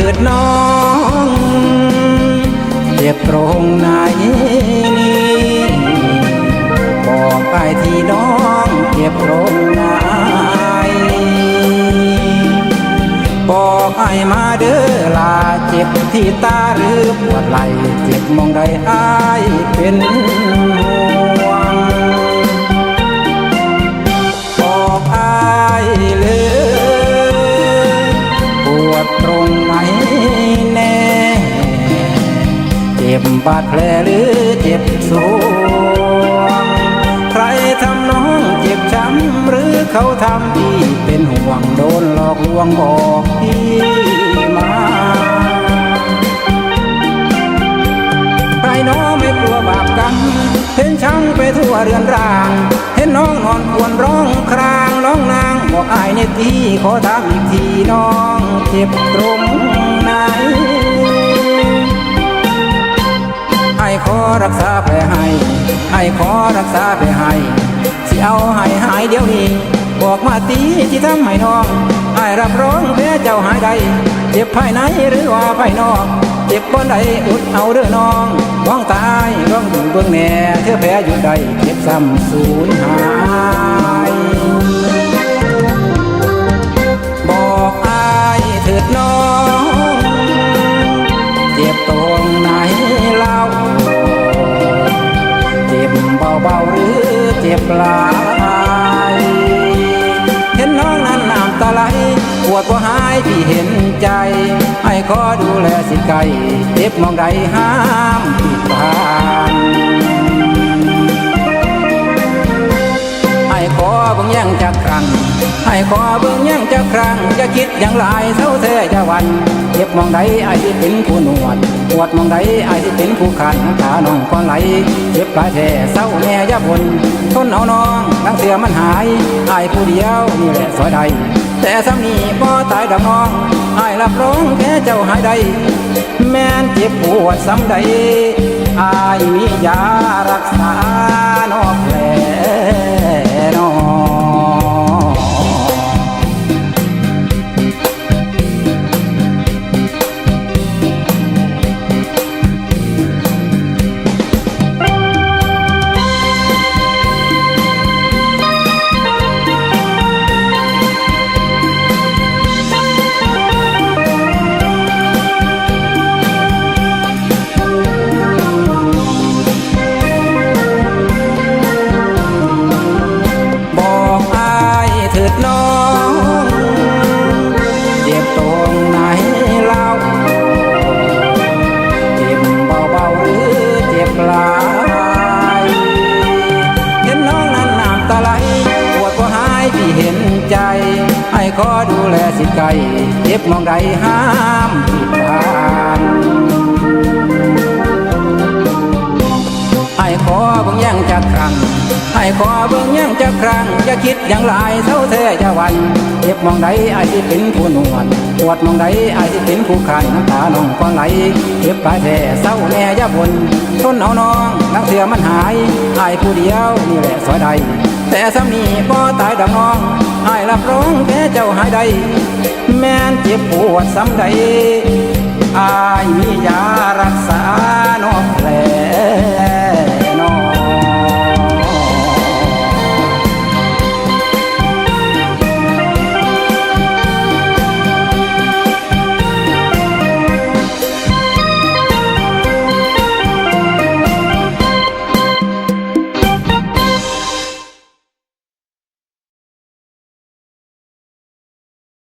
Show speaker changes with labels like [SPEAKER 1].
[SPEAKER 1] ถิดน้องเจ็บตรงไหนนี่บอกไปที่น้องเจ็บตรงไหนบอกไอ้มาเด้อลาเจ็บที่ตาหรือปวดไหล่เจ็บมองใดอายเป็นห่ว บาดแผลหรือเจ็บสวง ใครทำน้องเจ็บช้ำหรือเขาทำพี่เป็นห่วงโดนหลอกลวงบอกพี่มาใครน้อไม่กลัวบาปกรรมเห็นช้างไปทั่วเรือนร่าง เห็นน้องนอนควรร้องครางน้องนางบอกอายในทีขอถามอีกทีน้องเจ็บตรงไหน อ้ขอรักษาแผลให้ไอ้ขอรักษาแผลให้สิเอาหายหายเดี๋ยวนี้ บอกมาตีที่ทำให้น้องไอ้รับรองแพ้เจ้าหายใดเจ็บภายในหรือว่าภายนอกเจ็บบนใดอุดเอาเรือน้องร้องตายร้องดูเบื้องแหน่เธอแผลอยู่ใดเจ็บซ้ำสูญหาย จ็บหลายเห็นน้องนั้นน้ำตาไหลปวดก็หายพี่เห็นใจ ให้ขอดูแลสิไกลเจ็บมองใดห้ามผิดพลานให้ขอเบิ่งยังจักครั้งให้ขอเบิ่งยังจักครั้งจะคิดอย่างไรเท่าเธอจะวัน จ็บมองใดไอ้ที่เป็นผู้หนวดปวดมองใดไอ้ที่เป็นผู้ขันน้ำตาน้องก็ไหลเจ็บปลายแท้เศร้าแม่อยาบนทนเอาน้องทั้งเสือมันหายไอ้ผู้เดียวนี่แหละสวยใดแต่สำนีพอตายดอกน้องไอ้รับรองแค่เจ้าหายใดแม่นเจ็บปวดซ้ำใดอายมียารักษานอกแผล ขอดูแลสิไก่เจ็บมองใดห้ามผิดพลาดให้ขอบังยังจากครั้ง ให้ขอเบิ่งยังจักครั้งอย่าคิดอย่างไรเท่าเธอจะวันเจ็บมองใดไอ้ที่เป็นผู้นวดปวดมองใดไอ้ที่เป็นผู้ขันน้ำตาน้องก็ไหลเจ็บปลายแท้เศร้าแม่อยาบนทนเอาน้องทั้งเสือมันหายไอ้ผู้เดียวนี่แหละสวยใดแต่สำนีพอตายดอกน้องไอ้รับร้องแค่เจ้าหายใดแม่นเจ็บปวดซ้ำใดอายมียา